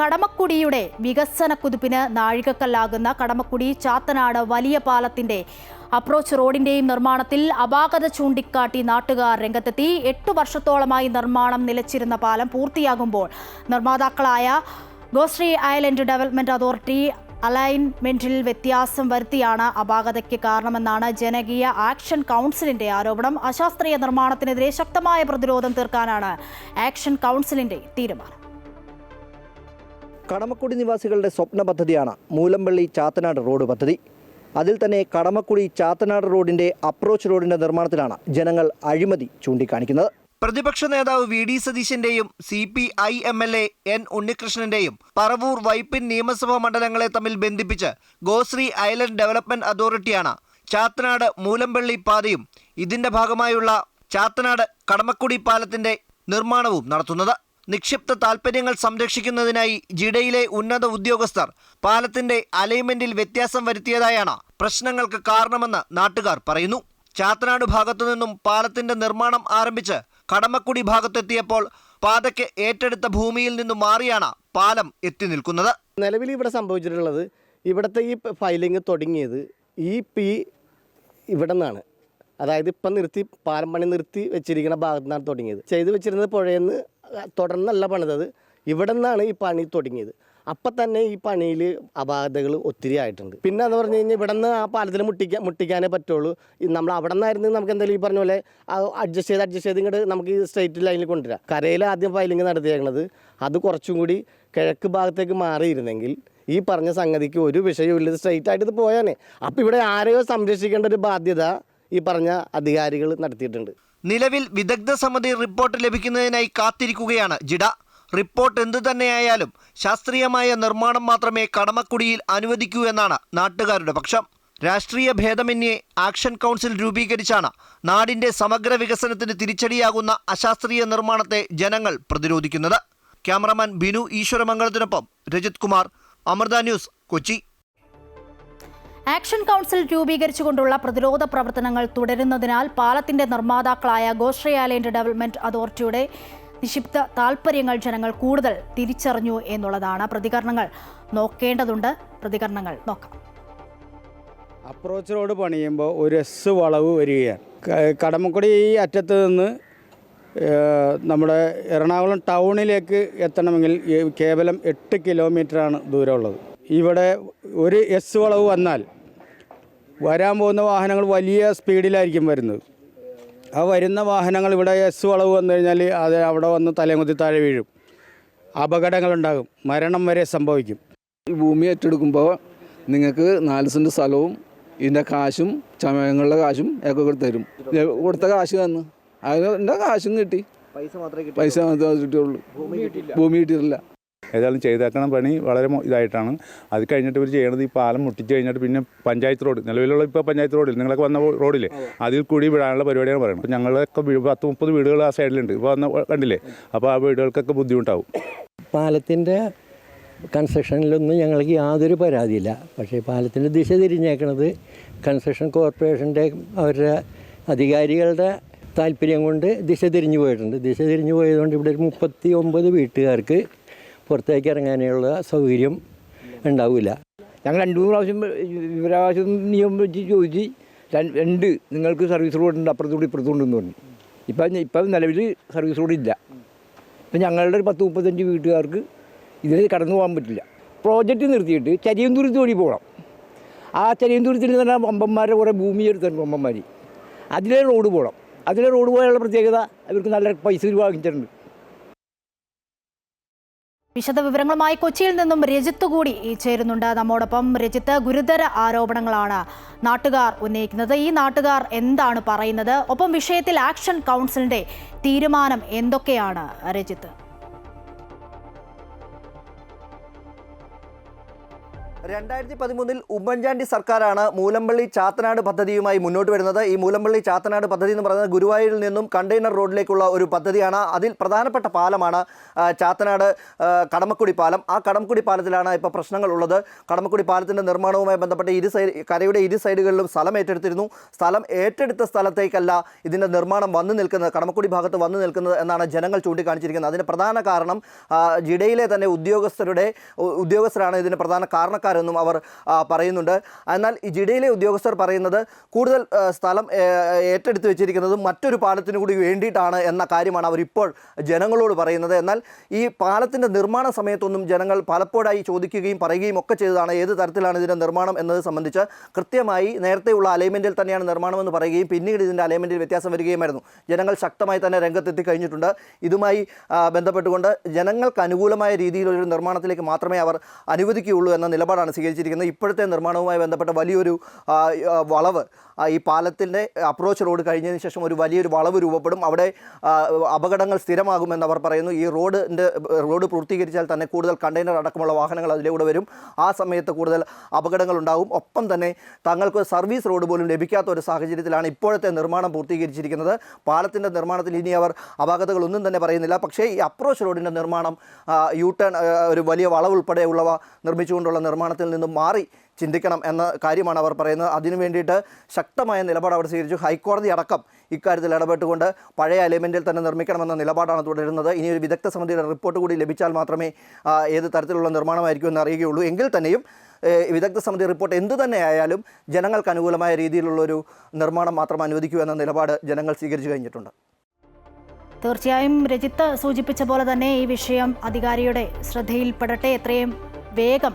കടമക്കുടിയുടെ വികസന കുതിപ്പിന് നാഴികക്കല്ലാകുന്ന കടമക്കുടി ചാത്തനാട് വലിയ പാലത്തിന്റെ അപ്രോച്ച് റോഡിന്റെയും നിർമ്മാണത്തിൽ അപാകത ചൂണ്ടിക്കാട്ടി നാട്ടുകാർ രംഗത്തെത്തി. എട്ട് വർഷത്തോളമായി നിർമ്മാണം നിലച്ചിരുന്ന പാലം പൂർത്തിയാകുമ്പോൾ നിർമ്മാതാക്കളായ ഗോശ്രീ ഐലൻഡ് ഡെവലപ്മെന്റ് അതോറിറ്റി അലൈൻമെന്റിൽ വ്യത്യാസം വരുത്തിയാണ് അപാകതയ്ക്ക് കാരണമെന്നാണ് ജനകീയ ആക്ഷൻ കൗൺസിലിന്റെ ആരോപണം. അശാസ്ത്രീയ നിർമ്മാണത്തിനെതിരെ ശക്തമായ പ്രതിരോധം തീർക്കാനാണ് ആക്ഷൻ കൗൺസിലിന്റെ തീരുമാനം. കടമക്കുടി നിവാസികളുടെ സ്വപ്ന പദ്ധതിയാണ് മൂലമ്പള്ളി ചാത്തനാട് റോഡ് പദ്ധതി. അതിൽ തന്നെ കടമക്കുടി ചാത്തനാട് റോഡിന്റെ അപ്രോച്ച് റോഡിന്റെ നിർമ്മാണത്തിലാണ് ജനങ്ങൾ അഴിമതി ചൂണ്ടിക്കാണിക്കുന്നത്. പ്രതിപക്ഷ നേതാവ് V D സതീശന്റെയും C P I M L A N ഉണ്ണികൃഷ്ണന്റെയും Paravur Vypin നിയമസഭാ മണ്ഡലങ്ങളെ തമ്മിൽ ബന്ധിപ്പിച്ച് ഗോശ്രീ ഐലൻഡ് ഡെവലപ്മെന്റ് അതോറിറ്റിയാണ് ചാത്തനാട് മൂലമ്പള്ളി പാതയും ഇതിന്റെ ഭാഗമായുള്ള ചാത്തനാട് കടമക്കുടി പാലത്തിന്റെ നിർമ്മാണവും നടത്തുന്നത്. നിക്ഷിപ്ത താൽപ്പര്യങ്ങൾ സംരക്ഷിക്കുന്നതിനായി ജിഡയിലെ ഉന്നത ഉദ്യോഗസ്ഥർ പാലത്തിന്റെ അലൈൻമെന്റിൽ വ്യത്യാസം വരുത്തിയതായാണ് പ്രശ്നങ്ങൾക്ക് കാരണമെന്ന് നാട്ടുകാർ പറയുന്നു. ചാത്തനാട് ഭാഗത്തു നിന്നും പാലത്തിന്റെ നിർമ്മാണം ആരംഭിച്ച് കടമക്കുടി ഭാഗത്തെത്തിയപ്പോൾ പാതയ്ക്ക് ഏറ്റെടുത്ത ഭൂമിയിൽ നിന്നും മാറിയാണ് പാലം എത്തി നിൽക്കുന്നത്. നിലവിൽ ഇവിടെ സംഭവിച്ചിട്ടുള്ളത് ഇവിടുത്തെ ഈ ഫയലിംഗ് തുടങ്ങിയത് ഈ പി ഇവിടെ നിന്നാണ് അതായത് ഇപ്പം നിർത്തി പാലം പണി നിർത്തി വെച്ചിരിക്കുന്ന ഭാഗത്തു നിന്നാണ് തുടങ്ങിയത്. ചെയ്തു വെച്ചിരുന്നത് പുഴയിൽ നിന്ന് തുടർന്നല്ല പണിതത് ഇവിടെ നിന്നാണ് ഈ പണി തുടങ്ങിയത്. അപ്പം തന്നെ ഈ പണിയിൽ അപാകതകൾ ഒത്തിരി ആയിട്ടുണ്ട്. പിന്നെ എന്ന് പറഞ്ഞു കഴിഞ്ഞാൽ ഇവിടെ നിന്ന് ആ പാലത്തിൽ മുട്ടിക്കാൻ മുട്ടിക്കാനേ പറ്റുള്ളൂ. നമ്മൾ അവിടെ നിന്നായിരുന്നു നമുക്ക് എന്തായാലും ഈ പറഞ്ഞ പോലെ അഡ്ജസ്റ്റ് ചെയ്ത് അഡ്ജസ്റ്റ് ചെയ്ത് ഇങ്ങോട്ട് നമുക്ക് ഈ സ്ട്രൈറ്റ് ലൈനിൽ കൊണ്ടുവരാം. കരയിൽ ആദ്യം ഫയലിംഗ് നടത്തിയേക്കണത്. അത് കുറച്ചും കൂടി കിഴക്ക് ഭാഗത്തേക്ക് മാറിയിരുന്നെങ്കിൽ ഈ പറഞ്ഞ സംഗതിക്ക് ഒരു വിഷയവും ഇല്ല. സ്ട്രൈറ്റ് ആയിട്ട് ഇത് പോയാനേ. അപ്പോൾ ഇവിടെ ആരെയോ സംരക്ഷിക്കേണ്ട ഒരു ബാധ്യത ഈ പറഞ്ഞ അധികാരികൾ നടത്തിയിട്ടുണ്ട്. നിലവിൽ വിദഗ്ധ സമിതി റിപ്പോർട്ട് ലഭിക്കുന്നതിനായി കാത്തിരിക്കുകയാണ് ജിഡ. റിപ്പോർട്ട് എന്തു തന്നെയായാലും ശാസ്ത്രീയമായ നിർമ്മാണം മാത്രമേ കടമക്കുടിയിൽ അനുവദിക്കൂ എന്നാണ് നാട്ടുകാരുടെ പക്ഷം. രാഷ്ട്രീയ ഭേദമന്യേ ആക്ഷൻ കൗൺസിൽ രൂപീകരിച്ചാണ് നാടിന്റെ സമഗ്ര വികസനത്തിന് തിരിച്ചടിയാകുന്ന അശാസ്ത്രീയ നിർമ്മാണത്തെ ജനങ്ങൾ പ്രതിരോധിക്കുന്നത്. Cameraman Binu ഈശ്വരമംഗളത്തിനൊപ്പം Rajith Kumar Amrita news Kochi. Action council രൂപീകരിച്ചുകൊണ്ടുള്ള പ്രതിരോധ പ്രവർത്തനങ്ങൾ തുടരുന്നതിനാൽ പാലത്തിന്റെ നിർമ്മാതാക്കളായ ഗോശ്രീ ഡെവലപ്മെന്റ് അതോറിറ്റിയുടെ നിക്ഷിപ്ത താൽപ്പര്യങ്ങൾ ജനങ്ങൾ കൂടുതൽ തിരിച്ചറിഞ്ഞു എന്നുള്ളതാണ് പ്രതികരണങ്ങൾ. നോക്കേണ്ടതുണ്ട്. പ്രതികരണങ്ങൾ നോക്കാം. അപ്രോച്ച് റോഡ് പണിയുമ്പോൾ ഒരു എസ് വളവ് വരികയാണ്. കടമക്കുടി ഈ അറ്റത്ത് നിന്ന് നമ്മുടെ എറണാകുളം ടൗണിലേക്ക് എത്തണമെങ്കിൽ കേവലം എട്ട് കിലോമീറ്ററാണ് ദൂരമുള്ളത്. ഇവിടെ ഒരു എസ് വളവ് വന്നാൽ വരാൻ പോകുന്ന വാഹനങ്ങൾ വലിയ സ്പീഡിലായിരിക്കും വരുന്നത്. ആ വരുന്ന വാഹനങ്ങൾ ഇവിടെ എസ് വളവ് വന്നു കഴിഞ്ഞാൽ അത് അവിടെ വന്ന് തലകുത്തി താഴെ വീഴും. അപകടങ്ങളുണ്ടാകും. മരണം വരെ സംഭവിക്കും. ഈ ഭൂമി ഏറ്റെടുക്കുമ്പോൾ നിങ്ങൾക്ക് നാല് സെന്റ് സ്ഥലവും ഇതിന്റെ കാശും ചമയങ്ങളുടെ കാശും ഒക്കെ തരും. കൊടുത്ത കാശ് തന്നു. അതിന്റെ കാശും കിട്ടി. പൈസ മാത്രമേ പൈസ മാത്രമേ കിട്ടിയുള്ളൂ. ഭൂമി കിട്ടിയിട്ടില്ല. ഏതായാലും ചെയ്തേക്കണം പണി വളരെ ഇതായിട്ടാണ്. അത് കഴിഞ്ഞിട്ട് ഇവർ ചെയ്യണത് ഈ പാലം മുട്ടിച്ച് കഴിഞ്ഞിട്ട് പിന്നെ പഞ്ചായത്ത് റോഡ് നിലവിലുള്ള ഇപ്പോൾ പഞ്ചായത്ത് റോഡിൽ നിങ്ങളൊക്കെ വന്ന റോഡില്ലേ? അതിൽ കൂടി വിടാനുള്ള പരിപാടിയാണ് പറയുന്നത്. അപ്പോൾ ഞങ്ങളൊക്കെ പത്ത് മുപ്പത് വീടുകൾ ആ സൈഡിലുണ്ട്. ഇപ്പോൾ വന്ന കണ്ടില്ലേ? അപ്പോൾ ആ വീടുകൾക്കൊക്കെ ബുദ്ധിമുട്ടാവും. പാലത്തിന്റെ കൺസ്ട്രക്ഷനിലൊന്നും ഞങ്ങൾക്ക് യാതൊരു പരാതിയില്ല. പക്ഷേ പാലത്തിന്റെ ദിശ തിരിഞ്ഞേക്കണത് കൺസ്ട്രക്ഷൻ കോർപ്പറേഷന്റെ അവരുടെ അധികാരികളുടെ താല്പര്യം കൊണ്ട് ദിശ തിരിഞ്ഞു പോയിട്ടുണ്ട്. ദിശ തിരിഞ്ഞു പോയതുകൊണ്ട് ഇവിടെ ഒരു മുപ്പത്തി ഒമ്പത് വീട്ടുകാർക്ക് പുറത്തേക്ക് ഇറങ്ങാനുള്ള സൗകര്യം ഉണ്ടാവില്ല. ഞങ്ങൾ രണ്ട് മൂന്ന് പ്രാവശ്യം വിവരാവകാശം നിയമം വെച്ച് ചോദിച്ച് രണ്ട് നിങ്ങൾക്ക് സർവീസ് റോഡ് ഉണ്ട് അപ്പുറത്തൂടെ ഇപ്പുറത്തുണ്ടെന്ന് പറഞ്ഞു. ഇപ്പം ഇപ്പം നിലവിൽ സർവീസ് റോഡ് ഇല്ല. ഇപ്പം ഞങ്ങളുടെ ഒരു പത്ത് മുപ്പത്തഞ്ച് വീട്ടുകാർക്ക് ഇതിൽ കടന്നു പോകാൻ പറ്റില്ല. പ്രോജക്റ്റ് നിർത്തിയിട്ട് ചരിയന്തുരുത്ത് വഴി പോകണം. ആ ചരിയന്തുരുത്തിൽ തന്നെ വമ്പന്മാരുടെ കുറേ ഭൂമി എടുത്തിട്ടുണ്ട് വമ്പന്മാർ അതിലെ റോഡ് പോകണം. അതിലെ റോഡ് പോയാലുള്ള പ്രത്യേകത അവർക്ക് നല്ല പൈസ വാങ്ങിച്ചിട്ടുണ്ട് വിശദവിവരങ്ങളുമായി കൊച്ചിയിൽ നിന്നും രജിത്ത് കൂടി ചേരുന്നുണ്ട്. നമ്മോടൊപ്പം രജിത്ത് ഗുരുതര ആരോപണങ്ങളാണ് നാട്ടുകാർ ഉന്നയിക്കുന്നത്. ഈ നാട്ടുകാർ എന്താണ് പറയുന്നത്? ഒപ്പം വിഷയത്തിൽ ആക്ഷൻ കൗൺസിലിന്റെ തീരുമാനം എന്തൊക്കെയാണ് രജിത്ത്? രണ്ടായിരത്തി പതിമൂന്നിൽ ഉമ്മൻചാണ്ടി സർക്കാരാണ് മൂലമ്പള്ളി ചാത്തനാട് പദ്ധതിയുമായി മുന്നോട്ട് വരുന്നത്. ഈ മൂലമ്പള്ളി ചാത്തനാട് പദ്ധതി എന്ന് പറയുന്നത് ഗുരുവായൂരിൽ നിന്നും കണ്ടെയ്നർ റോഡിലേക്കുള്ള ഒരു പദ്ധതിയാണ്. അതിൽ പ്രധാനപ്പെട്ട പാലമാണ് ചാത്തനാട് കടമക്കുടി പാലം. ആ കടമക്കുടി പാലത്തിലാണ് ഇപ്പോൾ പ്രശ്നങ്ങൾ ഉള്ളത് കടമക്കുടി പാലത്തിന്റെ നിർമ്മാണവുമായി ബന്ധപ്പെട്ട് ഇരു സൈഡ് കരയുടെ ഇരു സൈഡുകളിലും സ്ഥലം ഏറ്റെടുത്തിരുന്നു. സ്ഥലം ഏറ്റെടുത്ത സ്ഥലത്തേക്കല്ല ഇതിന്റെ നിർമ്മാണം വന്നു നിൽക്കുന്നത് കടമക്കുടി ഭാഗത്ത് വന്നു നിൽക്കുന്നത് എന്നാണ് ജനങ്ങൾ ചൂണ്ടിക്കാണിച്ചിരിക്കുന്നത്. അതിന് പ്രധാന കാരണം ജിഡയിലെ തന്നെ ഉദ്യോഗസ്ഥരുടെ ഉദ്യോഗസ്ഥരാണ് ഇതിന് പ്രധാന കാരണക്കാരെന്നും അവർ പറയുന്നുണ്ട്. എന്നാൽ ജിഡയിലെ ഉദ്യോഗസ്ഥർ പറയുന്നത് കൂടുതൽ സ്ഥലം ഏറ്റെടുത്ത് വെച്ചിരിക്കുന്നത് മറ്റൊരു പാലത്തിന് കൂടി വേണ്ടിയിട്ടാണ് എന്ന കാര്യമാണ് അവരിപ്പോൾ ജനങ്ങളോട് പറയുന്നത്. എന്നാൽ ഈ പാലത്തിന്റെ നിർമ്മാണ സമയത്തൊന്നും ജനങ്ങൾ പലപ്പോഴായി ചോദിക്കുകയും പറയുകയും ഒക്കെ ചെയ്തതാണ് ഏത് തരത്തിലാണ് ഇതിന്റെ നിർമ്മാണം എന്നത് സംബന്ധിച്ച് കൃത്യമായി നേരത്തെയുള്ള അലൈൻമെന്റിൽ തന്നെയാണ് നിർമ്മാണമെന്ന് പറയുകയും പിന്നീട് ഇതിന്റെ അലൈൻമെന്റിൽ വ്യത്യാസം വരികയുമായിരുന്നു. ജനങ്ങൾ ശക്തമായി തന്നെ രംഗത്തെത്തി കഴിഞ്ഞിട്ടുണ്ട്. ഇതുമായി ബന്ധപ്പെട്ടുകൊണ്ട് ജനങ്ങൾക്ക് അനുകൂലമായ രീതിയിലൊരു നിർമ്മാണത്തിലേക്ക് മാത്രമേ അവർ അനുവദിക്കുകയുള്ളൂ എന്ന നിലപാടാണ് സ്വീകരിച്ചിരിക്കുന്നത്. ഇപ്പോഴത്തെ നിർമ്മാണവുമായി ബന്ധപ്പെട്ട വലിയൊരു വളവ് ഈ പാലത്തിന്റെ അപ്രോച്ച് റോഡ് കഴിഞ്ഞതിന് ശേഷം ഒരു വലിയൊരു വളവ് രൂപപ്പെടും. അവിടെ അപകടങ്ങൾ സ്ഥിരമാകുമെന്ന് അവർ പറയുന്നു. ഈ റോഡിന്റെ റോഡ് പൂർത്തീകരിച്ചാൽ തന്നെ കൂടുതൽ കണ്ടെയ്നർ അടക്കമുള്ള വാഹനങ്ങൾ അതിലൂടെ വരും. ആ സമയത്ത് കൂടുതൽ അപകടങ്ങൾ ഉണ്ടാകും. ഒപ്പം തന്നെ തങ്ങൾക്ക് സർവീസ് റോഡ് പോലും ലഭിക്കാത്ത ഒരു സാഹചര്യത്തിലാണ് ഇപ്പോഴത്തെ നിർമ്മാണം പൂർത്തീകരിച്ചിരിക്കുന്നത്. പാലത്തിന്റെ നിർമ്മാണത്തിൽ ഇനി അവർ അപാകതകളൊന്നും തന്നെ പറയുന്നില്ല. പക്ഷേ ഈ അപ്രോച്ച് റോഡിന്റെ നിർമ്മാണം യു ടേൺ ഒരു വലിയ വളവ് ഉൾപ്പെടെയുള്ളവ നിർമ്മിച്ചുകൊണ്ടുള്ള നിർമ്മാണത്തിൽ നിന്നും മാറി ചിന്തിക്കണം എന്ന കാര്യമാണ് അവർ പറയുന്നത്. അതിനു വേണ്ടിയിട്ട് ശക്തമായ നിലപാട് അവർ സ്വീകരിച്ചു. ഹൈക്കോടതി അടക്കം ഇക്കാര്യത്തിൽ ഇടപെട്ടുകൊണ്ട് പഴയ അലൈൻമെന്റിൽ തന്നെ നിർമ്മിക്കണമെന്ന നിലപാടാണ് തുടരുന്നത്. ഇനി ഒരു വിദഗ്ധ സമിതിയുടെ റിപ്പോർട്ട് കൂടി ലഭിച്ചാൽ മാത്രമേ ഏത് തരത്തിലുള്ള നിർമ്മാണമായിരിക്കും എന്ന് അറിയുകയുള്ളൂ. എങ്കിൽ തന്നെയും വിദഗ്ധ സമിതി റിപ്പോർട്ട് എന്തു തന്നെയായാലും ജനങ്ങൾക്ക് അനുകൂലമായ രീതിയിലുള്ളൊരു നിർമ്മാണം മാത്രം അനുവദിക്കൂ എന്ന നിലപാട് ജനങ്ങൾ സ്വീകരിച്ചു കഴിഞ്ഞിട്ടുണ്ട്. തീർച്ചയായും രജിത്ത് സൂചിപ്പിച്ച പോലെ തന്നെ ഈ വിഷയം അധികാരിയുടെ ശ്രദ്ധയിൽപ്പെടട്ടെ. എത്രയും വേഗം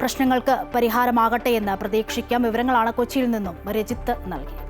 പ്രശ്നങ്ങൾക്ക് പരിഹാരമാകട്ടെ എന്ന് പ്രതീക്ഷിക്കാം. വിവരങ്ങളാണ് കൊച്ചിയിൽ നിന്നും രജിത്ത് നൽകിയത്